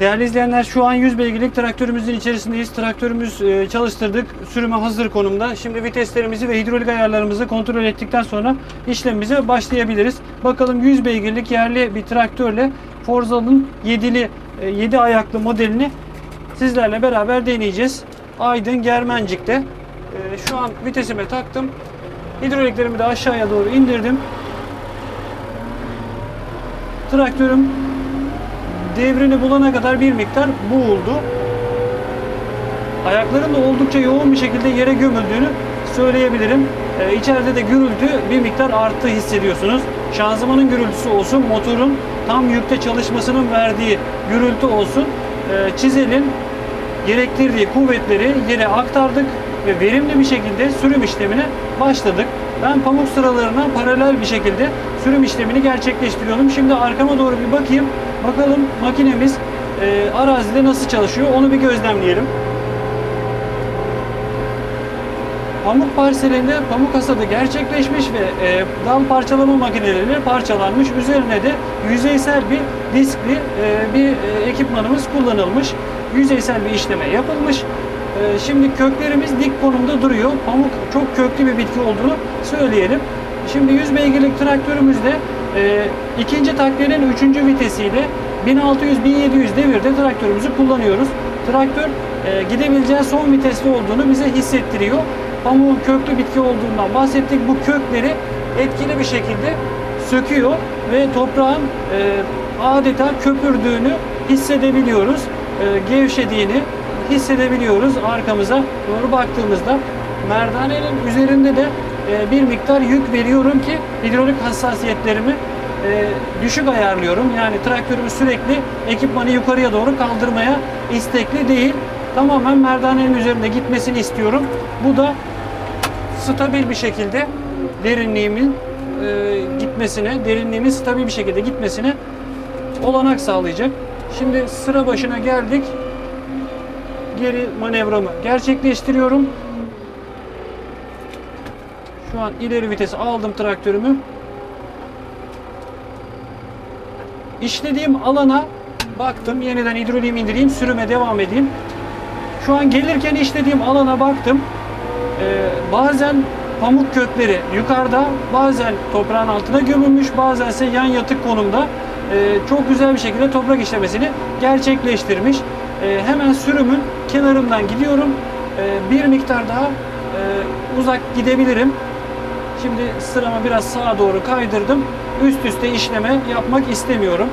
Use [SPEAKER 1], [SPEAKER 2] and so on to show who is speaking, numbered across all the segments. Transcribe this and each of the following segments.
[SPEAKER 1] Değerli izleyenler şu an 100 beygirlik traktörümüzün içerisindeyiz. Traktörümüz e, çalıştırdık. Sürüme hazır konumda. Şimdi viteslerimizi ve hidrolik ayarlarımızı kontrol ettikten sonra işlemimize başlayabiliriz. Bakalım 100 beygirlik yerli bir traktörle Forza'nın 7'li 7 ayaklı modelini sizlerle beraber deneyeceğiz. Aydın Germencik'te. E, Şu an vitesime taktım. Hidroliklerimi de aşağıya doğru indirdim. Traktörüm devrini bulana kadar bir miktar boğuldu. Ayakların da oldukça yoğun bir şekilde yere gömüldüğünü söyleyebilirim. Ee, içeride de gürültü bir miktar arttı hissediyorsunuz. Şanzımanın gürültüsü olsun, motorun tam yükte çalışmasının verdiği gürültü olsun. Ee, çizelin gerektirdiği kuvvetleri yere aktardık ve verimli bir şekilde sürüm işlemine başladık. Ben pamuk sıralarına paralel bir şekilde sürüm işlemini gerçekleştiriyorum. Şimdi arkama doğru bir bakayım. Bakalım makinemiz e, arazide nasıl çalışıyor onu bir gözlemleyelim. Pamuk parselinde pamuk hasadı gerçekleşmiş ve e, dal parçalama makineleriyle parçalanmış. Üzerine de yüzeysel bir diskli e, bir e, ekipmanımız kullanılmış. Yüzeysel bir işleme yapılmış. E, şimdi köklerimiz dik konumda duruyor. Pamuk çok köklü bir bitki olduğunu söyleyelim. Şimdi 100 beygirlik traktörümüzde e, ikinci takviyenin üçüncü vitesiyle 1600-1700 devirde traktörümüzü kullanıyoruz. Traktör e, gidebileceği son vitesli olduğunu bize hissettiriyor. Pamuğun köklü bitki olduğundan bahsettik. Bu kökleri etkili bir şekilde söküyor ve toprağın e, adeta köpürdüğünü hissedebiliyoruz. E, gevşediğini hissedebiliyoruz arkamıza doğru baktığımızda. Merdanenin üzerinde de e, bir miktar yük veriyorum ki hidrolik hassasiyetlerimi e, düşük ayarlıyorum. Yani traktörümü sürekli ekipmanı yukarıya doğru kaldırmaya istekli değil. Tamamen merdanenin üzerinde gitmesini istiyorum. Bu da stabil bir şekilde derinliğimin e, gitmesine, derinliğimin stabil bir şekilde gitmesine olanak sağlayacak. Şimdi sıra başına geldik. Geri manevramı gerçekleştiriyorum. Şu an ileri vites aldım traktörümü. İşlediğim alana baktım. Yeniden hidroliğimi indireyim. Sürüme devam edeyim. Şu an gelirken işlediğim alana baktım. Ee, bazen pamuk kökleri yukarıda, bazen toprağın altına gömülmüş, bazen ise yan yatık konumda ee, çok güzel bir şekilde toprak işlemesini gerçekleştirmiş. Ee, hemen sürümün kenarından gidiyorum. Ee, bir miktar daha e, uzak gidebilirim. Şimdi sıramı biraz sağa doğru kaydırdım. Üst üste işleme yapmak istemiyorum.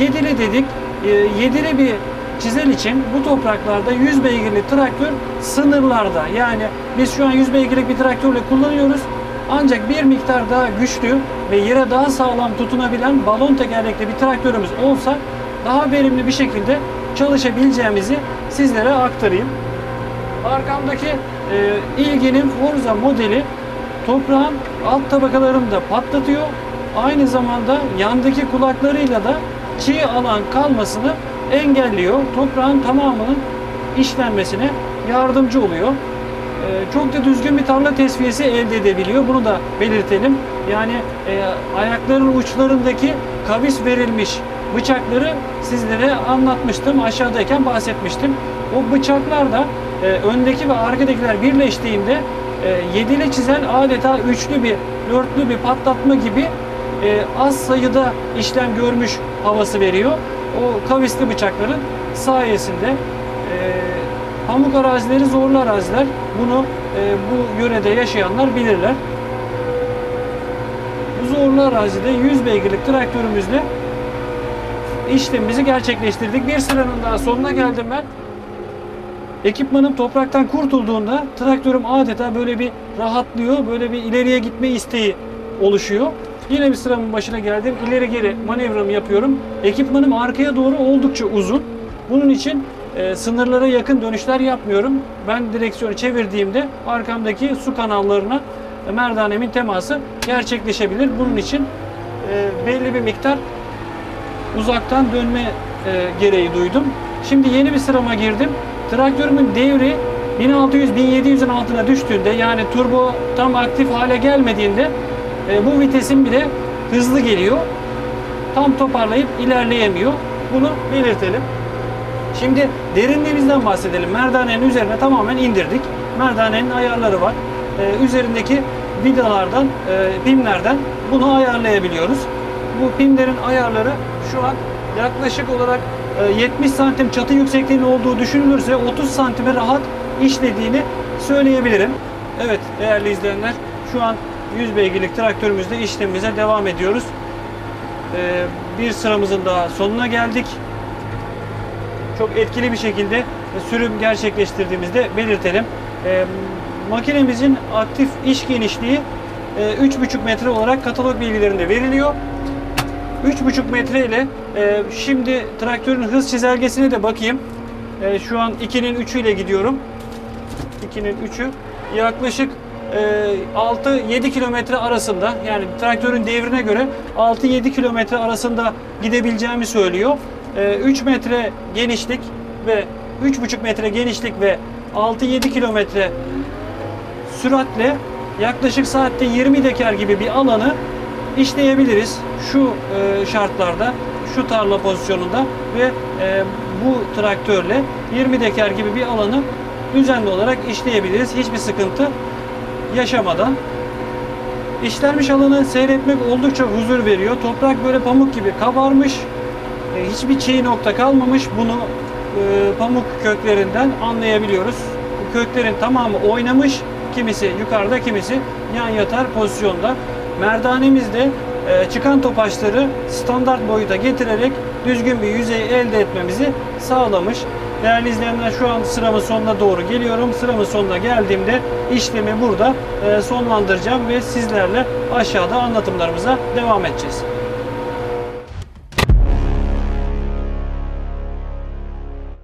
[SPEAKER 1] Yedili dedik. E, Yedili bir çizel için bu topraklarda 100 beygirli traktör sınırlarda. Yani biz şu an 100 beygirlik bir traktörle kullanıyoruz. Ancak bir miktar daha güçlü ve yere daha sağlam tutunabilen balon tekerlekli bir traktörümüz olsa daha verimli bir şekilde çalışabileceğimizi sizlere aktarayım. Arkamdaki e, ilginin Forza modeli toprağın alt tabakalarını da patlatıyor. Aynı zamanda yandaki kulaklarıyla da çiğ alan kalmasını engelliyor. Toprağın tamamının işlenmesine yardımcı oluyor. Ee, çok da düzgün bir tarla tesviyesi elde edebiliyor. Bunu da belirtelim. Yani e, ayakların uçlarındaki kavis verilmiş bıçakları sizlere anlatmıştım. Aşağıdayken bahsetmiştim. O bıçaklar da e, öndeki ve arkadakiler birleştiğinde e, yedili çizen adeta üçlü bir, dörtlü bir patlatma gibi e, az sayıda işlem görmüş havası veriyor. O kavisli bıçakların sayesinde e, pamuk arazileri zorlu araziler. Bunu e, bu yörede yaşayanlar bilirler. Bu zorlu arazide 100 beygirlik traktörümüzle işlemimizi gerçekleştirdik. Bir sıranın daha sonuna geldim ben. Ekipmanım topraktan kurtulduğunda traktörüm adeta böyle bir rahatlıyor. Böyle bir ileriye gitme isteği oluşuyor. Yine bir sıramın başına geldim. İleri geri manevramı yapıyorum. Ekipmanım arkaya doğru oldukça uzun. Bunun için e, sınırlara yakın dönüşler yapmıyorum. Ben direksiyonu çevirdiğimde arkamdaki su kanallarına e, merdanemin teması gerçekleşebilir. Bunun için e, belli bir miktar uzaktan dönme e, gereği duydum. Şimdi yeni bir sırama girdim. Traktörümün devri 1600-1700'ün altına düştüğünde yani turbo tam aktif hale gelmediğinde e, bu vitesin bile hızlı geliyor. Tam toparlayıp ilerleyemiyor. Bunu belirtelim. Şimdi derinliğimizden bahsedelim. Merdanenin üzerine tamamen indirdik. Merdanenin ayarları var. Ee, üzerindeki vidalardan, e, pimlerden bunu ayarlayabiliyoruz. Bu pimlerin ayarları şu an yaklaşık olarak e, 70 santim çatı yüksekliğinin olduğu düşünülürse 30 santime rahat işlediğini söyleyebilirim. Evet değerli izleyenler şu an 100 beygirlik traktörümüzde işlemimize devam ediyoruz. Ee, bir sıramızın daha sonuna geldik. Çok etkili bir şekilde sürüm gerçekleştirdiğimizde belirtelim. Ee, makinemizin aktif iş genişliği e, 3,5 metre olarak katalog bilgilerinde veriliyor. 3,5 metre ile e, şimdi traktörün hız çizelgesine de bakayım. E, şu an 2'nin 3'ü ile gidiyorum. 2'nin 3'ü yaklaşık e, 6-7 kilometre arasında yani traktörün devrine göre 6-7 kilometre arasında gidebileceğimi söylüyor. E, 3 metre genişlik ve 3,5 metre genişlik ve 6-7 kilometre süratle yaklaşık saatte 20 dekar gibi bir alanı işleyebiliriz şu e, şartlarda, şu tarla pozisyonunda ve e, bu traktörle 20 dekar gibi bir alanı düzenli olarak işleyebiliriz. Hiçbir sıkıntı yaşamadan. İşlenmiş alanı seyretmek oldukça huzur veriyor. Toprak böyle pamuk gibi kabarmış. E, hiçbir çiğ nokta kalmamış. Bunu e, pamuk köklerinden anlayabiliyoruz. Köklerin tamamı oynamış. Kimisi yukarıda, kimisi yan yatar pozisyonda. Merdanemizde e, çıkan topaçları standart boyuta getirerek düzgün bir yüzey elde etmemizi sağlamış. Değerli izleyenler şu an sıramın sonuna doğru geliyorum. Sıramın sonuna geldiğimde işlemi burada e, sonlandıracağım ve sizlerle aşağıda anlatımlarımıza devam edeceğiz.